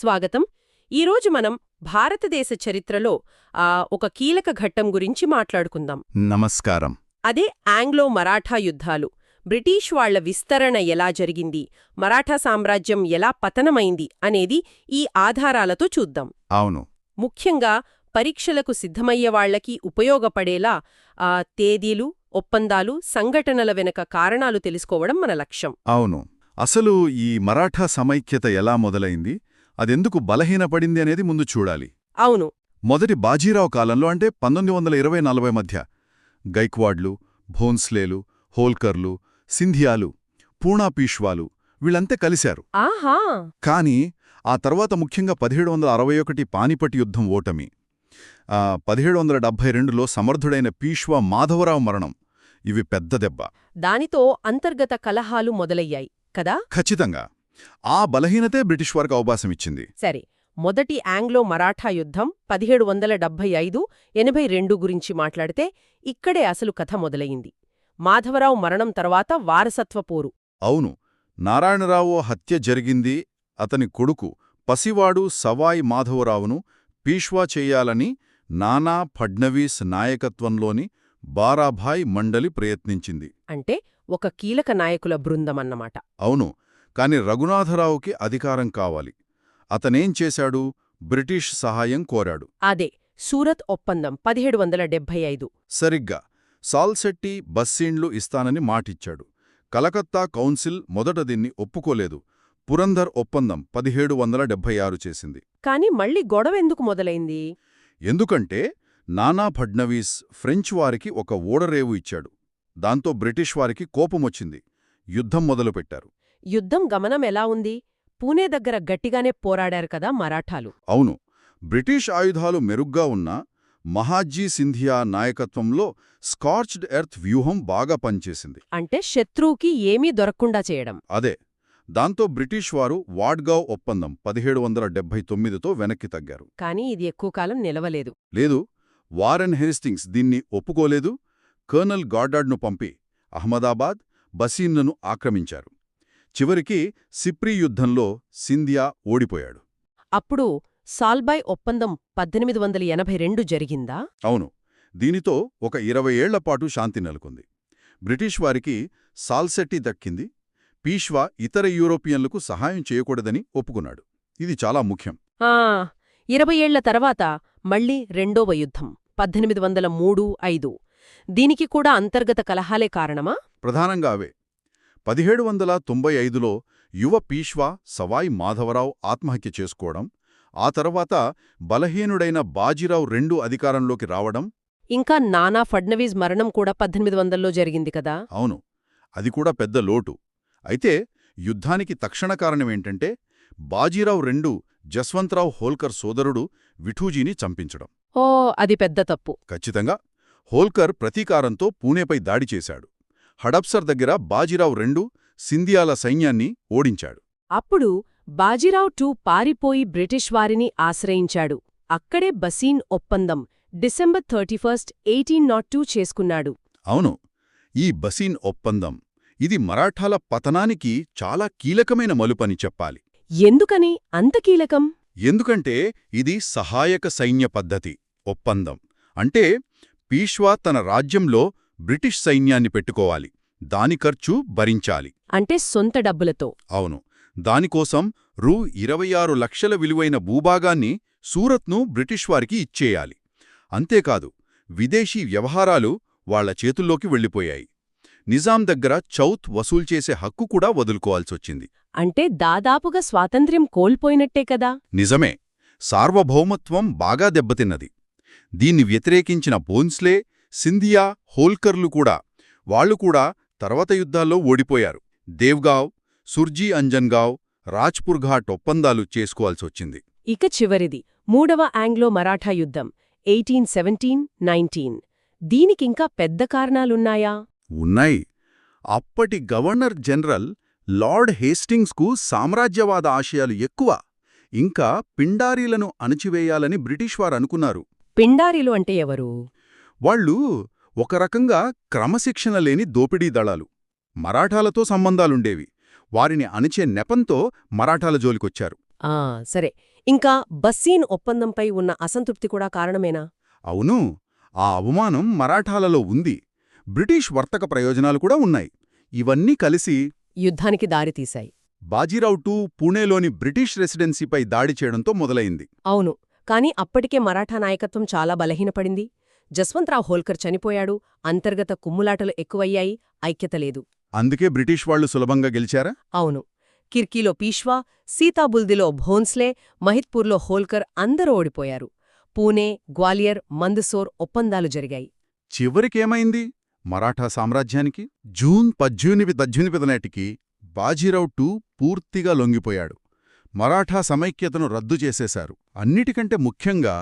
స్వాగతం. ఈరోజు మనం భారతదేశ చరిత్రలో ఆ, ఒక కీలక ఘట్టం గురించి మాట్లాడుకుందాం. నమస్కారం. అదే ఆంగ్లో మరాఠా యుద్ధాలు. బ్రిటిష్ వాళ్ళ విస్తరణ ఎలా జరిగింది? మరాఠా సామ్రాజ్యం ఎలా పతనమైంది? అనేది ఈ ఆధారాలతో చూద్దాం. అవును. ముఖ్యంగా పరీక్షలకు సిద్ధమయ్యే వాళ్ళకి ఉపయోగపడేలా ఆ తేదీలు ఒప్పందాలు సంఘటనల వెనక కారణాలు తెలుసుకోవడం మన లక్ష్యం. అవును. అసలు ఈ మరాఠా సమైక్యత ఎలా మొదలైంది? అదెందుకు బలహీనపడింది అనేది ముందు చూడాలి. అవును. మొదటి బాజీరావు కాలంలో అంటే పంతొమ్మిది వందల ఇరవై నలభై మధ్య గైక్వాడ్లు భోన్స్లేలు హోల్కర్లు సింధియాలు పూణా పీష్వాలు వీళ్ళంతే కలిశారు. ఆహా! కానీ ఆ తర్వాత ముఖ్యంగా పదిహేడు వందల అరవై ఒకటి పానిపట్ యుద్ధం ఓటమి పదిహేడు వందల డెబ్భై రెండులో సమర్థుడైన పీష్వా మాధవరావు మరణం ఇవి పెద్ద దెబ్బ. దానితో అంతర్గత కలహాలు మొదలయ్యాయి కదా? ఖచ్చితంగా. ఆ బలహీనతే బ్రిటిష్ వారికి అవకాశమిచ్చింది సరే మొదటి ఆంగ్లో మరాఠా యుద్ధం పదిహేడు వందల డెబ్భై ఐదు ఎనభై రెండు గురించి మాట్లాడితే ఇక్కడే అసలు కథ మొదలయింది మాధవరావు మరణం తర్వాత వారసత్వ పోరు. అవును నారాయణరావు హత్య జరిగింది అతని కొడుకు పసివాడు సవాయి మాధవరావును పీష్వా చెయ్యాలని నానా ఫడ్నవీస్ నాయకత్వంలోని బారాభాయ్ మండలి ప్రయత్నించింది. అంటే ఒక కీలక నాయకుల బృందమన్నమాట. అవును కాని రఘునాథరావుకి అధికారం కావాలి. అతనేం చేశాడు? బ్రిటిష్ సహాయం కోరాడు. అదే సూరత్ ఒప్పందం పదిహేడు వందల డెబ్భై ఐదు. సరిగ్గా. సాల్సెట్టి బస్సీండ్లు ఇస్తానని మాటిచ్చాడు. కలకత్తా కౌన్సిల్ మొదట దీన్ని ఒప్పుకోలేదు. పురంధర్ ఒప్పందం పదిహేడు వందల డెబ్భై ఆరు చేసింది. కాని మళ్ళీ గొడవెందుకు మొదలైంది? ఎందుకంటే నానా ఫడ్నవీస్ ఫ్రెంచ్ వారికి ఒక ఓడరేవు ఇచ్చాడు. దాంతో బ్రిటిష్ వారికి కోపమొచ్చింది. యుద్ధం మొదలుపెట్టారు. యుద్ధం గమనం ఎలా ఉంది? పూణే దగ్గర గట్టిగానే పోరాడారు కదా మరాఠాలు. అవును. బ్రిటిష్ ఆయుధాలు మెరుగ్గా ఉన్న మహాజీ సింధియా నాయకత్వంలో స్కార్చ్డ్ ఎర్త్ వ్యూహం బాగా పనిచేసింది. అంటే శత్రువుకి ఏమీ దొరక్కుండా చేయడం. అదే. దాంతో బ్రిటిష్ వారు వాడ్గావ్ ఒప్పందం పదిహేడు వందల డెబ్బై తొమ్మిదితో వెనక్కి తగ్గారు. కానీ ఇది ఎక్కువ కాలం నిలవలేదు. లేదు. వారెన్ హేస్టింగ్స్ దీన్ని ఒప్పుకోలేదు. కర్నల్ గార్డార్డ్ను పంపి అహ్మదాబాద్ బసీన్లను ఆక్రమించారు. చివరికి సిప్రీ యుద్ధంలో సింధియా ఓడిపోయాడు. అప్పుడు సాల్బాయ్ ఒప్పందం పద్దెనిమిది వందల ఎనభై రెండు జరిగిందా? అవును. దీనితో ఒక ఇరవై ఏళ్ళపాటు శాంతి నెలకొంది. బ్రిటిష్ వారికి సాల్సెట్టి దక్కింది. పీష్వా ఇతర యూరోపియన్లకు సహాయం చేయకూడదని ఒప్పుకున్నాడు. ఇది చాలా ముఖ్యం. ఆ ఇరవై ఏళ్ళ తర్వాత మళ్ళీ రెండోవ యుద్ధం పద్దెనిమిది వందల మూడు ఐదు. దీనికి కూడా అంతర్గత కలహాలే కారణమా? ప్రధానంగా అవే. పదిహేడు వందల తొంభై ఐదులో యువ పీష్వా సవాయి మాధవరావు ఆత్మహత్య చేసుకోవడం ఆ తర్వాత బలహీనుడైన బాజీరావు రెండు అధికారంలోకి రావడం. ఇంకా నానా ఫడ్నవీస్ మరణం కూడా పద్దెనిమిది వందల్లో జరిగింది కదా? అవును అది కూడా పెద్ద లోటు. అయితే యుద్ధానికి తక్షణ కారణమేంటంటే బాజీరావు రెండు జస్వంతరావు హోల్కర్ సోదరుడు విఠూజీని చంపించడం. ఓ అది పెద్ద తప్పు. ఖచ్చితంగా హోల్కర్ ప్రతీకారంతో పూణేపై దాడి చేశాడు. హడప్సర్ దగ్గర బాజీరావు రెండు సింధియాల సైన్యాన్ని ఓడించాడు. అప్పుడు బాజీరావు టూ పారిపోయి బ్రిటిష్ వారిని ఆశ్రయించాడు. అక్కడే బసీన్ ఒప్పందం December thirty first eighteen nought two చేసుకున్నాడు. అవును ఈ బసీన్ ఒప్పందం ఇది మరాఠాల పతనానికి చాలా కీలకమైన మలుపని చెప్పాలి. ఎందుకని? అంత కీలకం? ఎందుకంటే ఇది సహాయక సైన్య పద్ధతి ఒప్పందం. అంటే పీష్వా తన రాజ్యంలో బ్రిటిష్ సైన్యాన్ని పెట్టుకోవాలి. దాని ఖర్చు భరించాలి. అంటే సొంత డబ్బులతో. అవును. దానికోసం రూ. ఇరవై ఆరు లక్షల విలువైన భూభాగాన్ని సూరత్ను బ్రిటిష్ వారికి ఇచ్చేయాలి. అంతేకాదు విదేశీ వ్యవహారాలు వాళ్ళ చేతుల్లోకి వెళ్ళిపోయాయి. నిజాం దగ్గర చౌత్ వసూలు చేసే హక్కు కూడా వదులుకోవాల్సొచ్చింది అంటే దాదాపుగా స్వాతంత్ర్యం కోల్పోయినట్టే కదా? నిజమే. సార్వభౌమత్వం బాగా దెబ్బతిన్నది. దీన్ని వ్యతిరేకించిన బోన్స్లే సింధియా హోల్కర్లు కూడా వాళ్ళు కూడా తర్వాత యుద్ధాల్లో ఓడిపోయారు. దేవ్గావ్ సుర్జీ అంజన్గావ్ రాజ్పూర్ ఘాట్ ఒప్పందాలు చేసుకోవాల్సొచ్చింది ఇక చివరిది మూడవ ఆంగ్లో మరాఠా యుద్ధం ఎయిటీన్ సెవెంటీన్ నైన్టీన్. దీనికింకా పెద్ద కారణాలున్నాయా? ఉన్నాయి. అప్పటి గవర్నర్ జనరల్ లార్డ్ హేస్టింగ్స్కు సామ్రాజ్యవాద ఆశయాలు ఎక్కువ. ఇంకా పిండారీలను అణచివేయాలని బ్రిటిష్ వారు అనుకున్నారు. పిండారీలు అంటే ఎవరు? వాళ్ళు ఒక రకంగా క్రమశిక్షణ లేని దోపిడీ దళాలు. మరాఠాలతో సంబంధాలుండేవి. వారిని అణిచే నెపంతో మరాఠాల జోలికొచ్చారు. ఆ సరే. ఇంకా బస్సీన్ ఒప్పందంపై ఉన్న అసంతృప్తి కూడా కారణమేనా? అవును. ఆ అవమానం మరాఠాలలో ఉంది. బ్రిటిష్ వర్తక ప్రయోజనాలు కూడా ఉన్నాయి. ఇవన్నీ కలిసి యుద్ధానికి దారితీశాయి బాజీరావు టూ పూణేలోని బ్రిటిష్ రెసిడెన్సీపై దాడి చేయడంతో మొదలైంది. అవును. కాని అప్పటికే మరాఠా నాయకత్వం చాలా బలహీనపడింది. జస్వంతరావు హోల్కర్ చనిపోయాడు. అంతర్గత కుమ్ములాటలు ఎక్కువయ్యాయి. ఐక్యత లేదు. అందుకే బ్రిటిష్ వాళ్ళు సులభంగా గెలిచారా? అవును. కిర్కీలో పీష్వా సీతాబుల్దిలో భోన్స్లే మహిత్పూర్లో హోల్కర్ అందరూ ఓడిపోయారు. పూణే గ్వాలియర్ మందసోర్ ఒప్పందాలు జరిగాయి. చివరికేమైంది? మరాఠా సామ్రాజ్యానికి? జూన్ పద్దెనిమిది పద్దెనిమిది నాటికి బాజీరావు టూ పూర్తిగా లొంగిపోయాడు. మరాఠా సమైక్యతను రద్దు చేసేశారు. అన్నిటికంటే ముఖ్యంగా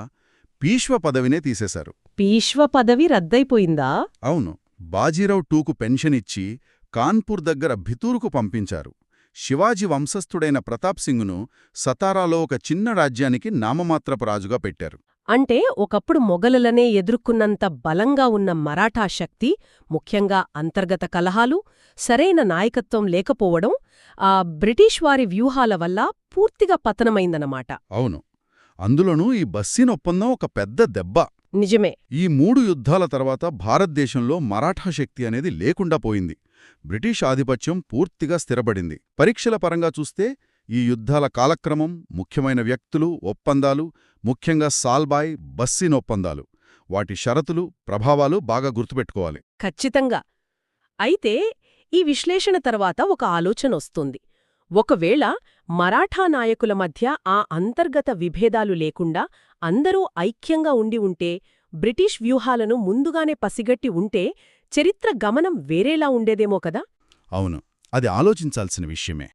పీష్వ పదవినే తీసేశారు. పీష్వ పదవి రద్దయిపోయిందా? అవును. బాజీరావు టూకు పెన్షన్ ఇచ్చి కాన్పూర్ దగ్గర భితూరుకు పంపించారు. శివాజీ వంశస్థుడైన ప్రతాప్ సింగ్ను సతారాలో ఒక చిన్న రాజ్యానికి నామమాత్రపు రాజుగా పెట్టారు. అంటే ఒకప్పుడు మొఘలులనే ఎదుర్కొన్నంత బలంగా ఉన్న మరాఠా శక్తి ముఖ్యంగా అంతర్గత కలహాలు సరైన నాయకత్వం లేకపోవడం ఆ బ్రిటిష్ వారి వ్యూహాల వల్ల పూర్తిగా పతనమైందన్నమాట. అవును. అందులోనూ ఈ బస్సిన్ ఒప్పందం ఒక పెద్ద దెబ్బ. నిజమే. ఈ మూడు యుద్ధాల తర్వాత భారతదేశంలో మరాఠా శక్తి అనేది లేకుండా పోయింది. బ్రిటిష్ ఆధిపత్యం పూర్తిగా స్థిరపడింది. పరీక్షల పరంగా చూస్తే ఈ యుద్ధాల కాలక్రమం ముఖ్యమైన వ్యక్తులు ఒప్పందాలు ముఖ్యంగా సాల్బాయ్ బస్సిన్ ఒప్పందాలు. వాటి షరతులు ప్రభావాలు బాగా గుర్తుపెట్టుకోవాలి. ఖచ్చితంగా. అయితే ఈ విశ్లేషణ తర్వాత ఒక ఆలోచన వస్తుంది. ఒకవేళ మరాఠా నాయకుల మధ్య ఆ అంతర్గత విభేదాలు లేకుండా అందరూ ఐక్యంగా ఉండి ఉంటే బ్రిటిష్ వ్యూహాలను ముందుగానే పసిగట్టి ఉంటే చరిత్ర గమనం వేరేలా ఉండేదేమో కదా? అవును. అది ఆలోచించాల్సిన విషయమే.